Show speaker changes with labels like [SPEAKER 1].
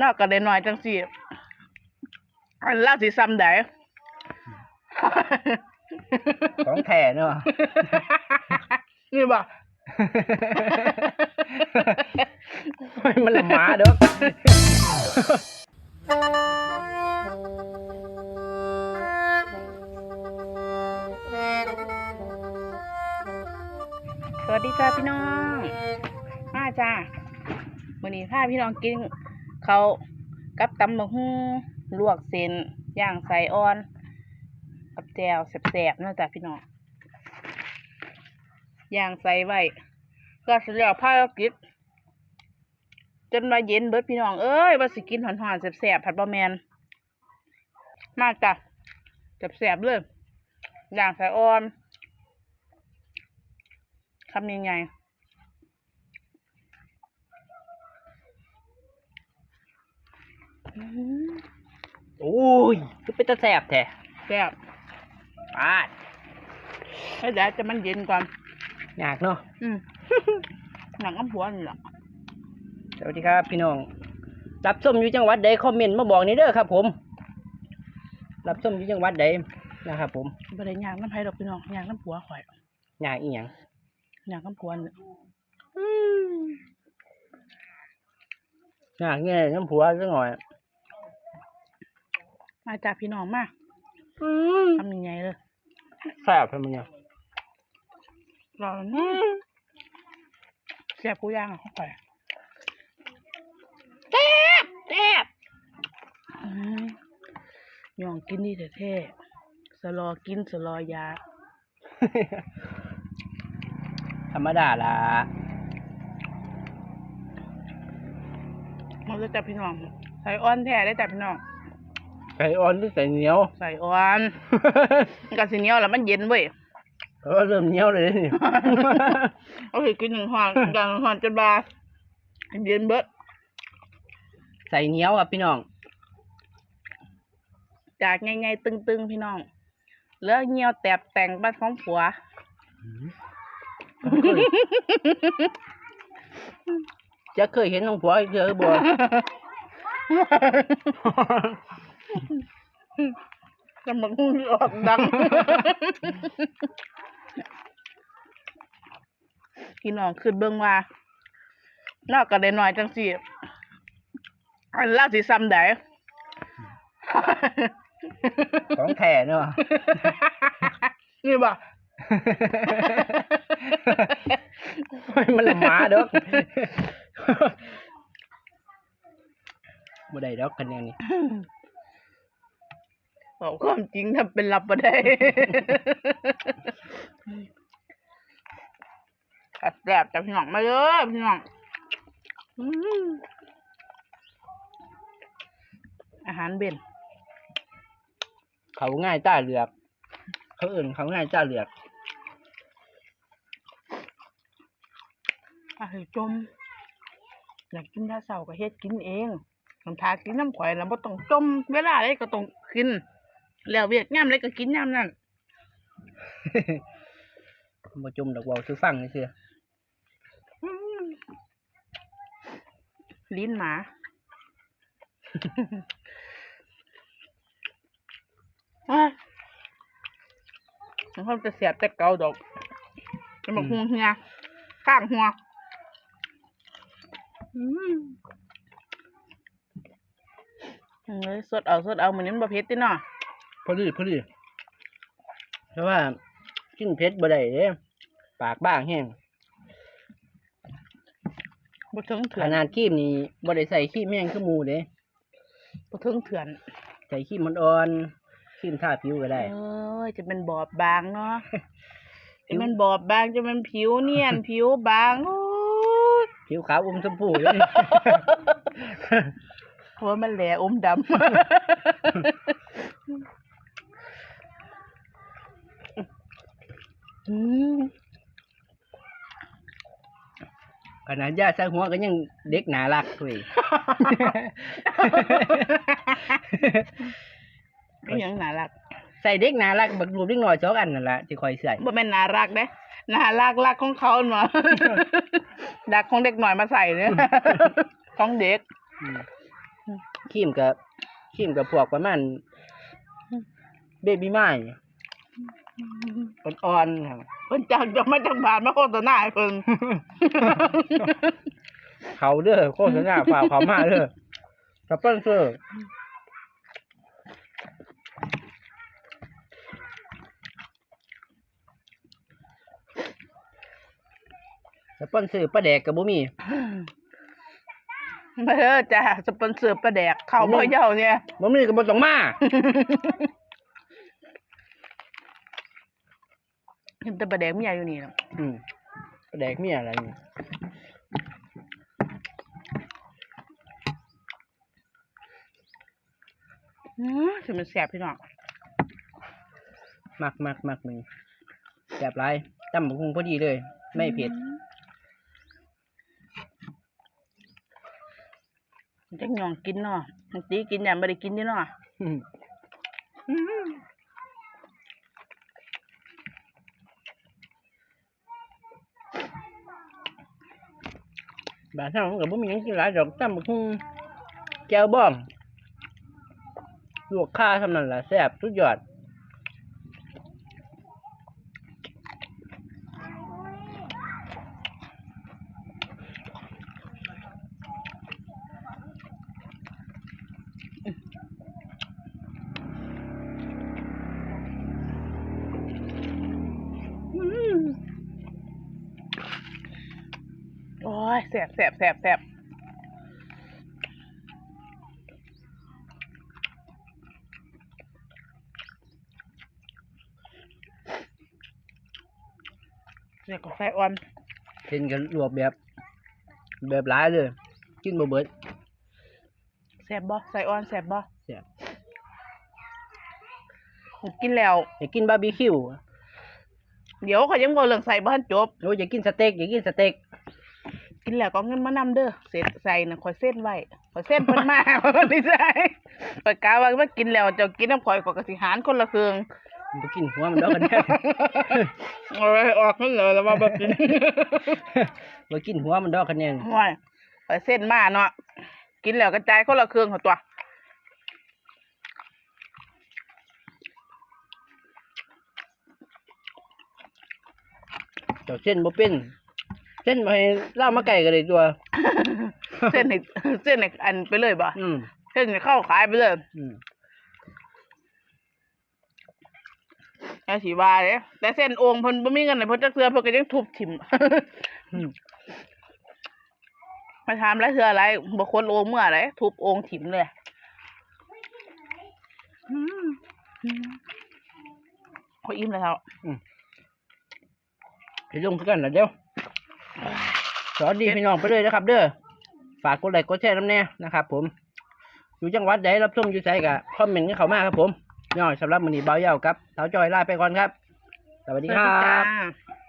[SPEAKER 1] นอกก็ได้น้อยจังสิอันลาสิซ้ำได้
[SPEAKER 2] ของแท้เนาะ
[SPEAKER 1] นี่บ่
[SPEAKER 2] โอ้ยมันละหมาเด้อ
[SPEAKER 1] สวัสดีจ้าพี่น้องมาจ้าวันนี้พาพี่น้องกิน เขากับตำมะฮูลวกเส้นย่างใส่อ่อน กับแจวแสบๆนาะจ้าพี่น้องย่างใส่ไว้ก็เสร็จแล้วพาเรากินจนมาเย็นเบิดพี่น้องเอ้ยว่าสิกินหอนๆแสบๆผัดบะแมนมากจ้ะแสบๆเลยย่างใส่อ่อนทำยังไง อืม
[SPEAKER 2] โอ้ยคือเป็นตาแสบแท้
[SPEAKER 1] แซ่บ
[SPEAKER 2] ปาด
[SPEAKER 1] ให้เดี๋ยวจะมันเย็นก่อน
[SPEAKER 2] ยากเนาะ
[SPEAKER 1] อืม หนังน้ำผัวนี่แหละ
[SPEAKER 2] สวัสดีครับ พี่น้อง รับส้มอยู่จังหวัดใดคอมเมนต์มาบอกนี่เด้อครับผม รับส้มอยู่จังหวัดใดนะครับผม
[SPEAKER 1] บ่ได้ยางน้ำไผ่ดอกพี่น้องยางน้ำผัวข่อย
[SPEAKER 2] ยากอีหยัง
[SPEAKER 1] ยางน้ำผัวนี่
[SPEAKER 2] ยากแง่น้ำผัวจังหน่อย
[SPEAKER 1] มาจากพี่น้องมาทำยังไงเลย
[SPEAKER 2] แสบทำไมเนี่ย
[SPEAKER 1] รอนะแซ่บกูย่างอะเข้าไปแซ่บแซ่บอืมย่องกินนี่แท้ๆสลอกินสลอยา
[SPEAKER 2] ธรรมดาล่ะ
[SPEAKER 1] มันจะจับพี่น้องใส่อ้อนแท้ได้จับพี่น้อง
[SPEAKER 2] ไก่อ่อนหรือไก่เหนียว
[SPEAKER 1] ใส่อ้อนมันกับสีเหนียวแล้วมันเย็นเว้ย
[SPEAKER 2] เออเริ่มเหนียวเลยนี่
[SPEAKER 1] เอาสิกินหนึ่งห่อนอย่างหนึ่งห่อนจนบาเย็นเบิด
[SPEAKER 2] ใส่เหนียวอะพี่น้อง
[SPEAKER 1] จากไงๆตึงๆพี่น้องเหลือเหี่ยวแตบแต่งบ้านของผัว
[SPEAKER 2] จะเคยเห็นน้องผัวเจอบ่
[SPEAKER 1] จะมันหูออกดัง พี่น้องขึ้นเบิ่งว่านอกก็ได้น้อยจังสิอันลาสิซ้ำได้
[SPEAKER 2] ของแท้เนาะ
[SPEAKER 1] นี่บ่
[SPEAKER 2] โอ้ยมันละหมาเด้อบ่ได้ดอกกันอย่างนี้
[SPEAKER 1] บอกความจริงถ้าเป็นรับบ่ได้อัดแสบจากพี่น้องมาเลยพี่น้องอืมอาหารเบน
[SPEAKER 2] เขาง่ายต้าเหลือก เขาเอื่นเขาง่ายต้าเหลือก
[SPEAKER 1] อาหารจม อยากกินยาเสาก็เฮ็ดกินเองน้ำทากินน้ำข่อยแล้วบ่ต้องจม เวลาอะไรก็ต้องกิน แล้วเวียดยามอะไรก็กินยามนั้น
[SPEAKER 2] บ่จมดอกเว้าซื่อฟังซื่อ
[SPEAKER 1] อืมลิ้นหมาอะมันคงจะเสียบแต่เกาดอกจะบอกหัวเฮียข้างหัวอืมเอ้ยสดเอาสดเอาเหมือนนี้มันบะเพ็ดติเนาะ
[SPEAKER 2] พอดีพอดีเพราะว่ากินเผ็ดบ่ได้เด้ปากบ้างแห้ง
[SPEAKER 1] บะเทิงเถื่
[SPEAKER 2] ข
[SPEAKER 1] อน
[SPEAKER 2] นาดครีมนี่บ่ได้ใส่ครีมแห้งคือหมู่เด้
[SPEAKER 1] บะเทิงเถื่อน
[SPEAKER 2] ใส่ครีมอ่อนๆครีมทาผิวก็ได้
[SPEAKER 1] เอ้ยจะเป็นบอบบางเนาะจะเป็นบอบบางจะเป็นผิวเนียน ผิวบางโอ้ย
[SPEAKER 2] ผิวขาวอมชมพูเลย
[SPEAKER 1] เพราะว่ามันแหลอมดำ อืม
[SPEAKER 2] ขนาดยาใส่หัวก็ยังเด็กน่ารักเว้ย
[SPEAKER 1] ก็ยังน่ารัก
[SPEAKER 2] ใส่เด็กน่ารักบักรูปเด็กน้อยสองอันนั่นล่ะที่คอยใส่
[SPEAKER 1] บ่แม่นน่ารักเด้น่ารักรักของเขาเนาะดักของเด็กหน่อยมาใส่เนี่ย ของเด็ก
[SPEAKER 2] อืมครีมกับครีมกับพวกประมาณเบบี้ไม้ อ่อนๆครับ
[SPEAKER 1] เพิ่นจังจะมาจังบาทมาโฆษณาให้เพิ่น
[SPEAKER 2] เขาเด้อโฆษณาฝากเขามาเด้อสปอนเซอร์สปอนเซอร์ปลาแดกกับบ่มี
[SPEAKER 1] มาเด้อจ้าสปอนเซอร์ปลาแดกข้าวบ่เหย้าเนี่ย
[SPEAKER 2] บ่มีก็บ่ต้องมา
[SPEAKER 1] เห็นแต่ปลาแดกเมียอยู่นี่นะ
[SPEAKER 2] อืมปลาแดกมีอะไรนี่
[SPEAKER 1] อือสิมันแซ่บพี่น้อง
[SPEAKER 2] มักมักมักมึงแซ่บหลายตำบักหุ่งพอดีเลย ไม่เผ็ด
[SPEAKER 1] จังหยองกินเนาะจังตีกินอย่างบ่ได้กินนี่เนาะ
[SPEAKER 2] บ้านเฮามันก็บ่มีหยังกินหลายดอกตำบักหุ่งแก้วบ้องลวกข้าทำนั่นล่ะแซ่บสุดยอด
[SPEAKER 1] โอ้ย แซ่บแซ่บแซ่บแซ่บเรียกกาแฟอ่อน
[SPEAKER 2] เห็นกันลวกแบบ แบบหลายเลย กินบ่เบิด
[SPEAKER 1] แซ่บบ่ใส่อ่อนแซ่บบ่
[SPEAKER 2] แซ่บ
[SPEAKER 1] กินแล้ว
[SPEAKER 2] อยากกินบาร์บีคิว
[SPEAKER 1] เดี๋ยวเขายังบ่เรื่องใส่บ่ทันจบ
[SPEAKER 2] โอ้ยอยากกินสเต็กอยากกินสเต็ก
[SPEAKER 1] กินแล้วก็เอาเงินมานำเด้อเสร็จใส่น่ะข่อยเส้นไว้ข่อยเส้นเพิ่นมาเพิ่นสิใส่ข่อยกะว่ามากินแล้วเจ้ากินน้ำข่อยข่อยก็สิหารคนละครึ่ง
[SPEAKER 2] มันบ่กินหัวมันดอกกันแน่
[SPEAKER 1] โอ้ยออกนั่นเลยแล้วว่าบ่กิน
[SPEAKER 2] บ่กินหัวมันดอกคะแนน
[SPEAKER 1] ห่วยข่อยเส้นมาเนาะกินแล้วกระจายคนละครึ่งเขาตัว
[SPEAKER 2] เจ้าเส้นบ่เป็น เส้นบ่ให้เล่ามาไก่กันเลยตัว
[SPEAKER 1] เส้นให้เส้นให้อันไปเลยบ่
[SPEAKER 2] อืม
[SPEAKER 1] เส้นให้เข้าขายไปเลย
[SPEAKER 2] อืม
[SPEAKER 1] แค่สีว่าเด้แต่เส้นโองค์เพิ่นบ่มีเงินให้เพิ่นจักเทื่อเพิ่นก็ยังทุบถิ่ม
[SPEAKER 2] อืม
[SPEAKER 1] มาถามแล้วเทื่ออะไรบ่คนโองค์เมื่อไหร่ทุบโองค์ถิ่มเลยอืมอืมขอยอิ่มแล้ว
[SPEAKER 2] ไปลงคือกันล่ะเดี๋ยว สวัสดีพี่น้องไปเลยนะครับ เด้อฝากกดไลค์กดแชร์น้ำแน่นะครับ ผม อยู่จังหวัดใดรับชมอยู่ไสก็คอมเมนต์กันเข้ามาครับผมย่อยสำหรับมือนีเบาเหย้าครับเท้าจอยลาไปก่อนครับ สวัสดีครั
[SPEAKER 1] สดีจ้า
[SPEAKER 2] บ